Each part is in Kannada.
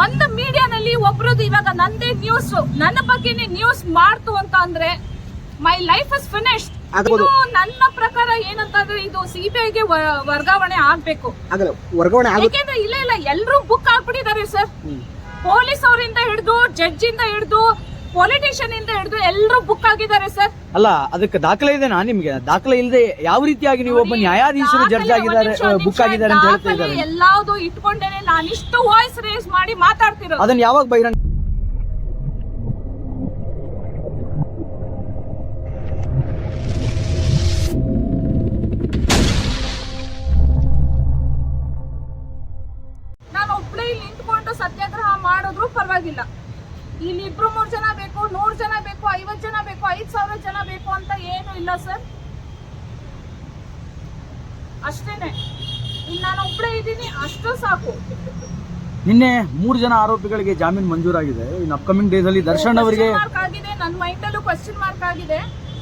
ಒಂದು ಮೀಡಿಯಾನಲ್ಲಿ ಒಬ್ರದ್ದು ಇವಾಗ ನಂದೇ ನ್ಯೂಸ್ ನನ್ನ ಬಗ್ಗೆನೇ ನ್ಯೂಸ್ ಮಾಡ್ತು ಅಂತ ಅಂದ್ರೆ ಮೈ ಲೈಫ್ ಇಸ್ ಫಿನಿಶ್ಡ್. ಇದು ನನ್ನ ಪ್ರಕಾರ ಏನಂತಂದ್ರೆ ಇದು ಸಿಬಿಐಗೆ ವರ್ಗಾವಣೆ ಆಗ್ಬೇಕು. ವರ್ಗಾವಣೆ ಯಾಕೆಂದ್ರೆ ಇಲ್ಲ ಇಲ್ಲ ಎಲ್ಲರೂ ಬುಕ್ ಆಗ್ಬಿಟ್ಟಿದ್ದಾರೆ ಸರ್ ಪೊಲೀಸ್ ಅವರಿಂದ ಹಿಡಿದು ಜಡ್ಜ್ ಇಂದ ಹಿಡಿದು ಪೊಲಿಟಿಷಿಯನ್ ಇಂದ ಹಿಡಿದು ಎಲ್ಲರೂ ಬುಕ್ ಆಗಿದ್ದಾರೆ ಸರ್ ಅಲ್ಲ ಅದಕ್ಕೆ ದಾಖಲೆ ಇದೆ ನಾ ನಿಮ್ಗೆ. ದಾಖಲೆ ಇಲ್ಲದೆ ಯಾವ ರೀತಿಯಾಗಿ ನೀವು ಒಬ್ಬ ನ್ಯಾಯಾಧೀಶರು ಜಡ್ಜ್ ಆಗಿದ್ದಾರೆ ಬುಕ್ ಆಗಿದ್ದಾರೆ ಅಂತ ಹೇಳ್ತಾ ಇದ್ದಾರೆ. ಎಲ್ಲಾವುದು ಇಟ್ಕೊಂಡೇನೆ ನಾನು ಇಷ್ಟು ವಾಯ್ಸ್ ರೇಸ್ ಮಾಡಿ ಮಾತಾಡ್ತಿರೋದು. ಅದನ್ನ ಯಾವಾಗ ಬಹಿರಂಗ ನಾನು ಒಬ್ಳೆ ಇಲ್ಲಿ ನಿಂತ್ಕೊಂಡು ಸತ್ಯಾಗ್ರಹ ಮಾಡಿದ್ರು ಪರವಾಗಿಲ್ಲ. ಇಲ್ಲಿ ಇಬ್ರು ಮೂರ್ ಜನ ಬೇಕು ನೂರ್ ಜನ ಬೇಕು ಐವತ್ ಜನ ಬೇಕು ಐದ್ ಸಾವಿರ ಜನ ಬೇಕು ಅಂತ ಏನು ಇಲ್ಲ ಸರ್. ಅಷ್ಟೇನೆ. ಇಲ್ಲಿ ನಾನು ಒಬ್ಬಳೇ ಇದ್ದೀನಿ ಅಷ್ಟು ಸಾಕು. ನಿನ್ನೆ ಮೂರು ಜನ ಆರೋಪಿಗಳಿಗೆ ಜಾಮೀನು ಮಂಜೂರಾಗಿದೆ. ಇನ್ನು ಅಪ್ಕಮಿಂಗ್ ಡೇಸ್ ಅಲ್ಲಿ ದರ್ಶನ್ ಅವರಿಗೆ ಮಾರ್ಕ್ ಆಗಿದೆ ನನ್ನ ಮೈಂಡ್ ಅಲ್ಲೂ ಕ್ವಶನ್ ಮಾರ್ಕ್ ಆಗಿದೆ.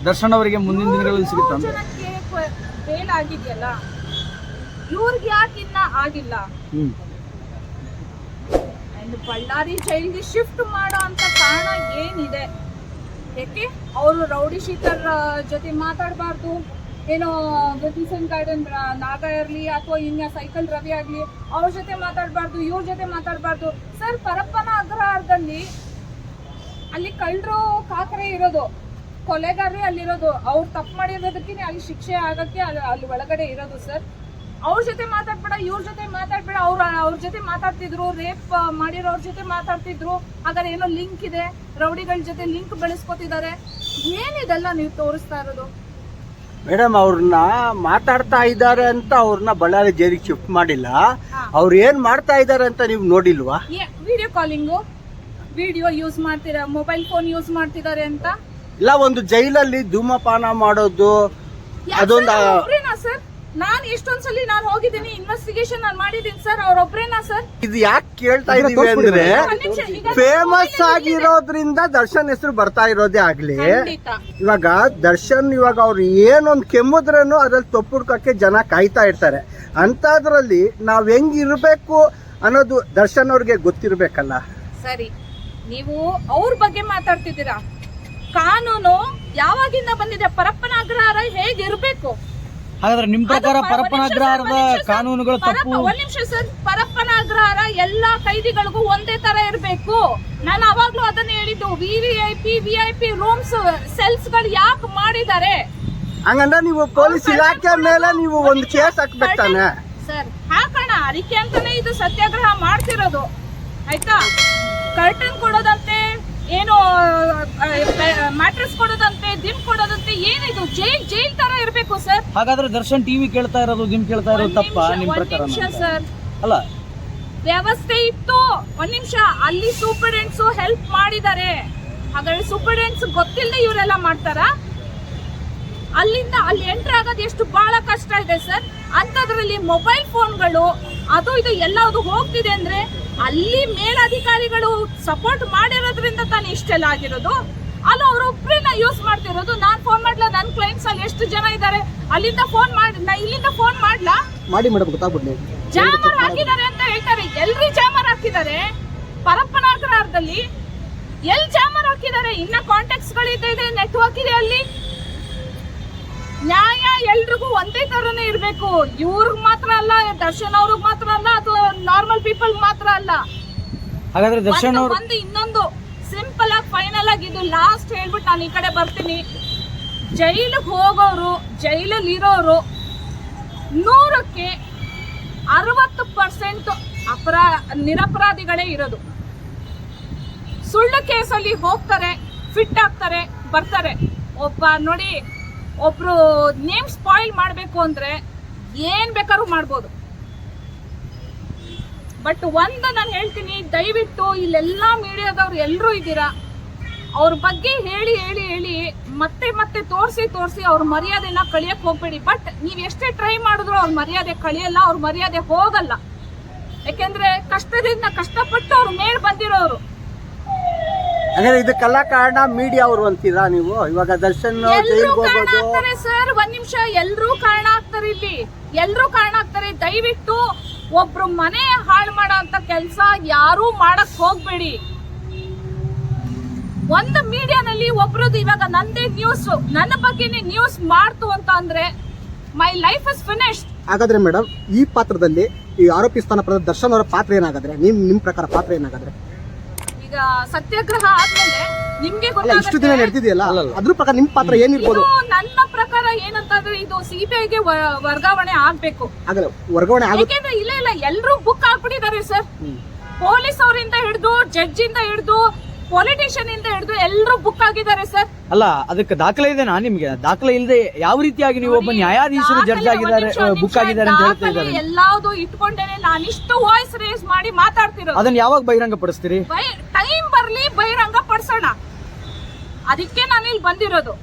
ದರ್ಶನ್ ಅವರಿಗೆ ಮುಂದಿನ ದಿನಗಳಲ್ಲಿ ಸಿಗುತ್ತಾ ಮೂರ್ ಅಂತ ಜನಕ್ಕೆ ಬೇಲ್ ಆಗಿದೆಯಲ್ಲ? ಇವ್ರಿಗೆ ಯಾಕೆ ಇನ್ನ ಆಗಿಲ್ಲ? ಹ್ಮ್. ಅಂಡ್ ಬಳ್ಳಾರಿ ಜೈಲ್ಗೆ ಶಿಫ್ಟ್ ಮಾಡೋ ಅಂತ ಕಾರಣ ಏನಿದೆ? ಯಾಕೆ ಅವರು ರೌಡಿ ಶೀಟರ್ ಜೊತೆ ಮಾತಾಡಬಾರ್ದು? ಏನೋ ಕಿಸನ್ ಗಾರ್ಡನ್ ನಾಗ ಇರಲಿ ಅಥವಾ ಇನ್ನ ಸೈಕಲ್ ರವಿ ಆಗಲಿ, ಅವ್ರ ಜೊತೆ ಮಾತಾಡಬಾರ್ದು, ಇವ್ರ ಜೊತೆ ಮಾತಾಡಬಾರ್ದು. ಸರ್, ಪರಪ್ಪನ ಅಗ್ರಹಾರದಲ್ಲಿ ಅಲ್ಲಿ ಕಳ್ಳರು ಕಾಕರೆ ಇರೋದು ಕೊಲೆಗಾರರೇ ಅಲ್ಲಿರೋದು, ಅವ್ರು ತಪ್ಪು ಮಾಡಿರೋದಕ್ಕೆ ಅಲ್ಲಿ ಶಿಕ್ಷೆ ಆಗಕ್ಕೆ ಅಲ್ಲಿ ಒಳಗಡೆ ಇರೋದು ಸರ್? ಅವ್ರ ಜೊತೆ ಮಾತಾಡ್ಬೇಡ ಇವ್ರ ಜೊತೆ ಮಾತಾಡ್ಬೇಡ ಅವ್ರ ಅವ್ರ ಜೊತೆ ಮಾತಾಡ್ತಿದ್ರು ರೇಪ್ ಮಾಡಿರೋರ್ ಜೊತೆ ಮಾತಾಡ್ತಿದ್ರು ಹಾಗಾದ್ರೆ ಏನೋ ಲಿಂಕ್ ಇದೆ ರೌಡಿಗಳ ಜೊತೆ ಲಿಂಕ್ ಬೆಳೆಸ್ಕೊತಿದ್ದಾರೆ. ಏನಿದೆಲ್ಲ ನೀವು ತೋರಿಸ್ತಾ ಇರೋದು? ಮೇಡಮ್ ಅವ್ರನ್ನ ಮಾತಾಡ್ತಾ ಇದ್ದಾರೆ ಅಂತ ಅವ್ರನ್ನ ಬಳ್ಳಾರಿ ಜೈಲಿಗೆ ಶಿಫ್ಟ್ ಮಾಡಿಲ್ಲ. ಅವ್ರು ಏನ್ ಮಾಡ್ತಾ ಇದ್ದಾರೆ ಅಂತ ನೀವು ನೋಡಿಲ್ವಾ? ವಿಡಿಯೋ ಕಾಲಿಂಗು ವಿಡಿಯೋ ಯೂಸ್ ಮಾಡ್ತೀರಾ? ಮೊಬೈಲ್ ಫೋನ್ ಯೂಸ್ ಮಾಡ್ತಿದ್ದಾರೆ ಅಂತ? ಇಲ್ಲ ಒಂದು ಜೈಲಲ್ಲಿ ಧೂಮಪಾನ ಮಾಡೋದು ಅದೊಂದು ಸರ್? ನಾನ್ ಎಷ್ಟೊಂದ್ಸಲಿ ನಾನು ಹೋಗಿದ್ದೀನಿ ಇನ್ವೆಸ್ಟಿಗೇಷನ್ ನಾನು ಮಾಡಿದ್ದೀನಿ ಸರ್ ಅವ್ರೊಬ್ರೇನಾ ಸರ್? ಇದು ಯಾಕೆ ಕೇಳ್ತಾ ಇದೀವಿ ಅಂದ್ರೆ ಫೇಮಸ್ ಆಗಿರೋದ್ರಿಂದ ದರ್ಶನ್ ಹೆಸರು ಬರ್ತಾ ಇರೋದೇ ಆಗ್ಲಿ. ಇವಾಗ ದರ್ಶನ್ ಇವಾಗ ಅವ್ರು ಏನೊಂದು ಕೆಮ್ಮುದ್ರೂ ಅದ್ರಲ್ಲಿ ತೊಪ್ಪುಡ್ಕಕ್ಕೆ ಜನ ಕಾಯ್ತಾ ಇರ್ತಾರೆ. ಅಂತದ್ರಲ್ಲಿ ನಾವ್ ಹೆಂಗ್ ಇರ್ಬೇಕು ಅನ್ನೋದು ದರ್ಶನ್ ಅವ್ರಿಗೆ ಗೊತ್ತಿರ್ಬೇಕಲ್ಲ. ಸರಿ ನೀವು ಅವ್ರ ಬಗ್ಗೆ ಮಾತಾಡ್ತಿದ್ದೀರಾ? ಕಾನೂನು ಯಾವಾಗಿಂದ ಬಂದಿದೆ? ಪರಪ್ಪನ ಅಗ್ರಹಾರ ಹೇಗಿರ್ಬೇಕು? ಹಾಗಾದ್ರೆ ನಿಮ್ ಪ್ರಕಾರ ಪರಪ್ಪನಾಗ್ರಹಾರದ. ಕಾನೂನುಗಳು ತಪ್ಪು? ಒಂದ್ ನಿಮಿಷ ಸರ್. ಪರಪ್ಪನ ಅಗ್ರಹಾರ ಎಲ್ಲಾ ಕೈದಿಗಳಿಗೂ ಒಂದೇ ತರ ಇರಬೇಕು. ನಾನು ಅವಾಗ್ಲೂ ಅದನ್ನ ಹೇಳಿದ್ದು. VVIP VIP I P V I P rooms ಸೆಲ್ಸ್ಗಳು ಯಾಕೆ ಮಾಡಿದ್ದಾರೆ? ಹಂಗಂದ್ರೆ ನೀವು ಪೊಲೀಸ್ ಇಲಾಖೆ ಮೇಲೆ ನೀವು ಒಂದು ಕೇಸ್ ಹಾಕ್ಬೇಕು ತಾನೆ. ಸರ್ ಹಾಕೋಣ. ಅದಕ್ಕೆ ಅಂತಾನೆ ಇದು ಸತ್ಯಾಗ್ರಹ ಮಾಡ್ತಿರೋದು. ಆಯ್ತಾ? ಕರ್ಟನ್ ಕೊಡೋದಂತೆ. ಏನು ಮ್ಯಾಟ್ರೆಸ್ ಕೊಡೋದಂತೆ ದಿಮ್ ಕೊಡೋದಂತೆ ಏನಿದು? ಜೈಲ್ ಜೈಲ್ ತರ ಇರಬೇಕು ಸರ್ ಹಾಗಾದ್ರೆ ದರ್ಶನ್ ಟಿವಿ ಕೇಳ್ತಾ ಇರೋದು ದಿಮ್ ಕೇಳ್ತಾ ಇರೋದು ತಪ್ಪ ನಿಮ್ಮ ನಿಮ್ ಪ್ರಕಾರ ಸರ್ ಅಲ್ಲ. ವ್ಯವಸ್ಥೆ ಇತ್ತು. ಒಂದ್ ನಿಮಿಷ. ಅಲ್ಲಿ ಸೂಪರ್ಡೆಂಟ್ಸ್ ಹೆಲ್ಪ್ ಮಾಡಿದ್ದಾರೆ. ಹಾಗಾದ್ರೆ ಸೂಪರ್ಡೆಂಟ್ಸ್ ಗೊತ್ತಿಲ್ಲದೆ ಇವರೆಲ್ಲ ಮಾಡ್ತಾರಾ? ಅಲ್ಲಿಂದ ಅಲ್ಲಿ ಎಂಟ್ರ್ ಆಗೋದು ಎಷ್ಟು ಬಹಳ ಕಷ್ಟ ಇದೆ ಸರ್ ಅಂತದ್ರಲ್ಲಿ ಮೊಬೈಲ್ ಫೋನ್ಗಳು ಅದು ಇದು ಎಲ್ಲದು ಹೋಗ್ತಿದೆ ಅಂದ್ರೆ ಅಲ್ಲಿ ಮೇಲಧಿಕಾರಿಗಳು ಸಪೋರ್ಟ್ ಮಾಡಿರೋದ್ರಿಂದ ತಾನೇ ಇಷ್ಟೆಲ್ಲ ಆಗಿರೋದು. ಅಲ್ಲ ಅವ್ರೊಬ್ರನ್ನ ಯೂಸ್ ಮಾಡ್ತಿರೋದು. ನಾನು ಫೋನ್ ಮಾಡ್ಲಾ? ನನ್ನ ಕ್ಲೈಂಟ್ಸ್ ಅಲ್ಲಿ ಎಷ್ಟು ಜನ ಇದ್ದಾರೆ? ಅಲ್ಲಿಂದ ಫೋನ್ ಮಾಡಿ ನಾ ಇಲ್ಲಿಂದ ಫೋನ್ ಮಾಡ್ಲಾ? ಮಾಡಿ ಮೇಡಮ್ ಗೊತ್ತಾಗ್ಬಿಡ್ಲಿ. ಜಾಮರ್ ಹಾಕಿದ್ದಾರೆ ಅಂತ ಹೇಳ್ತಾರೆ. ಎಲ್ರಿ ಜಾಮರ್ ಹಾಕಿದ್ದಾರೆ? ಪರಪ್ಪನ ಅಗ್ರಹಾರದಲ್ಲಿ ಎಲ್ ಜಾಮರ್ ಹಾಕಿದ್ದಾರೆ? ಇನ್ನ ಕಾಂಟ್ಯಾಕ್ಟ್ಸ್ ಗಳಿದೆ ನೆಟ್ವರ್ಕ್ ಇದೆ ಅಲ್ಲಿ. ನ್ಯಾಯ ಎಲ್ರಿಗೂ ಒಂದೇ ತರನೇ ಇರಬೇಕು. ಇವ್ರಿಗೆ ಮಾತ್ರ ಅಲ್ಲ ದರ್ಶನ್ ಅವ್ರಿಗೆ ಮಾತ್ರ ಅಲ್ಲ ಅಥವಾ ನಾರ್ಮಲ್ ಪೀಪಲ್ ಮಾತ್ರ ಅಲ್ಲ. ಹಾಗಾದ್ರೆ ದರ್ಶನ್ ಅವರು ಒಂದು ಇನ್ನೊಂದು ಸಿಂಪಲ್ ಆಗಿ ಫೈನಲ್ ಆಗಿ ಇದು ಲಾಸ್ಟ್ ಹೇಳ್ಬಿಟ್ಟು ನಾನು ಈ ಕಡೆ ಬರ್ತೀನಿ. ಜೈಲಿಗೆ ಹೋಗೋರು ಜೈಲಲ್ಲಿ ಇರೋರು ನೂರಕ್ಕೆ ಅರವತ್ತು ಪರ್ಸೆಂಟ್ ಅಪರಾ ನಿರಪರಾಧಿಗಳೇ ಇರೋದು. ಸುಳ್ಳು ಕೇಸಲ್ಲಿ ಹೋಗ್ತಾರೆ ಫಿಟ್ ಆಗ್ತಾರೆ ಬರ್ತಾರೆ. ಒಬ್ಬ ನೋಡಿ ಒಬ್ರು ನೇಮ್ ಸ್ಪಾಯಿಲ್ ಮಾಡಬೇಕು ಅಂದ್ರೆ ಏನು ಬೇಕಾದ್ರೂ ಮಾಡ್ಬೋದು. ಬಟ್ ಒಂದು ನಾನು ಹೇಳ್ತೀನಿ, ದಯವಿಟ್ಟು ಇಲ್ಲೆಲ್ಲ ಮೀಡಿಯಾದವ್ರು ಎಲ್ಲರೂ ಇದ್ದೀರಾ, ಅವ್ರ ಬಗ್ಗೆ ಹೇಳಿ ಹೇಳಿ ಹೇಳಿ ಮತ್ತೆ ಮತ್ತೆ ತೋರಿಸಿ ತೋರಿಸಿ ಅವ್ರ ಮರ್ಯಾದೆನ ಕಳಿಯಕ್ ಹೋಗ್ಬೇಡಿ. ಬಟ್ ನೀವು ಎಷ್ಟೇ ಟ್ರೈ ಮಾಡಿದ್ರು ಅವ್ರ ಮರ್ಯಾದೆ ಕಳಿಯಲ್ಲ, ಅವ್ರ ಮರ್ಯಾದೆ ಹೋಗಲ್ಲ. ಯಾಕೆಂದ್ರೆ ಕಷ್ಟದಿಂದ ಕಷ್ಟಪಟ್ಟು ಅವ್ರ ಮೇಲ್ ಬಂದಿರೋರು. ಅಂದ್ರೆ ಇದಕ್ಕೆಲ್ಲ ಕಾರಣ ಮೀಡಿಯಾ ಅವರು ಅಂತೀರಾ ನೀವು? ಇವಾಗ ದರ್ಶನ್ ಜೈಲ್ಗೆ ಹೋಗೋದು. ಸರ್. ಒಂದ್ ನಿಮಿಷ. ಎಲ್ರೂ ಕಾರಣ ಆಗ್ತಾರೆ ಇಲ್ಲಿ. ಎಲ್ರೂ ಕಾರಣ ಆಗ್ತಾರೆ. ದಯವಿಟ್ಟು ಒಬ್ರು ಮನೆ ಹಾಳು ಮಾಡೋ ಅಂತ ಕೆಲಸ ಯಾರೂ ಮಾಡಕ್ ಹೋಗ್ಬೇಡಿ. ಒಂದು ಮೀಡಿಯಾನಲ್ಲಿ ಒಬ್ರದ್ದು ಇವಾಗ ನಂದೇ ನ್ಯೂಸ್ ನನ್ನ ಬಗ್ಗೆನೇ ನ್ಯೂಸ್ ಮಾಡ್ತು ಅಂತ ಅಂದ್ರೆ ಮೈ ಲೈಫ್ ಇಸ್ ಫಿನಿಶ್ ಹಾಗಾದ್ರೆ ಮೇಡಮ್ ಈ ಪಾತ್ರದಲ್ಲಿ ಈ ಆರೋಪಿ ಸ್ಥಾನ ದರ್ಶನ್ ಅವರ ಪಾತ್ರ ಏನಾಗಾದ್ರೆ? ನಿಮ್ ನಿಮ್ ಪ್ರಕಾರ ಪಾತ್ರ ಏನಾಗಾದ್ರೆ? ಈಗ ಸತ್ಯಾಗ್ರಹ ಆದ್ಮೇಲೆ ನಿಮ್ಗೆ ಇಷ್ಟು ದಿನ ಗೊತ್ತಾಗುತ್ತೆ ನಡೆದಿದೆಯಲ್ಲ ಅಲ್ಲಲ್ಲ. ಅದ್ರ ಪ್ರಕಾರ ನಿಮ್ ಪಾತ್ರ ಏನಿರ್ಬೋದು? ಇದು ನನ್ನ ಪ್ರಕಾರ ಏನಂತಂದ್ರೆ ಇದು ಸಿಬಿಐಗೆ ವರ್ಗಾವಣೆ ಆಗ್ಬೇಕು. ಹಾಗಾದ್ರೆ ವರ್ಗಾವಣೆ ಆಗುತ್ತೆ ಯಾಕೆಂದ್ರೆ ಇಲ್ಲ ಇಲ್ಲ ಎಲ್ಲರೂ ಬುಕ್ ಹಾಕ್ಬಿಟ್ಟಿದ್ದಾರೆ ಸರ್. ಪೊಲೀಸ್ ಅವರಿಂದ ಹಿಡಿದು ಜಡ್ಜ್ ಇಂದ ಹಿಡಿದು ಪೊಲಿಟಿಷಿಯನ್ ಇಂದ ಹಿಡಿದು ಎಲ್ಲರೂ ಬುಕ್ ಆಗಿದ್ದಾರೆ ಸರ್ ಅಲ್ಲ ಅದಕ್ಕೆ ದಾಖಲೆ ನಾನು ನಿಮಗೆ. ದಾಖಲೆ ಇಲ್ಲದೆ ಯಾವ ರೀತಿಯಾಗಿ ನೀವು ಒಬ್ಬ ನ್ಯಾಯಾಧೀಶರು ಜಡ್ಜ್ ಆಗಿದ್ದಾರೆ ಬುಕ್ ಆಗಿದ್ದಾರೆ ಅಂತ ಹೇಳ್ತಾ ಇದ್ದಾರೆ. ಎಲ್ಲಾವುದು ಇಟ್ಕೊಂಡೇನೆ ನಾನು ಇಷ್ಟು ವಾಯ್ಸ್ ರೇಸ್ ಮಾಡಿ ಮಾತಾಡ್ತಿರೋದು. ಅದನ್ನ ಯಾವಾಗ ಬಹಿರಂಗ ಪಡಿಸ್ತೀರಿ ಟೈಮ್ ಬರ್ಲಿ ಬಹಿರಂಗ ಪಡಿಸೋಣ ಅದಕ್ಕೆ ನಾನು ಇಲ್ಲಿ ಬಂದಿರೋದು.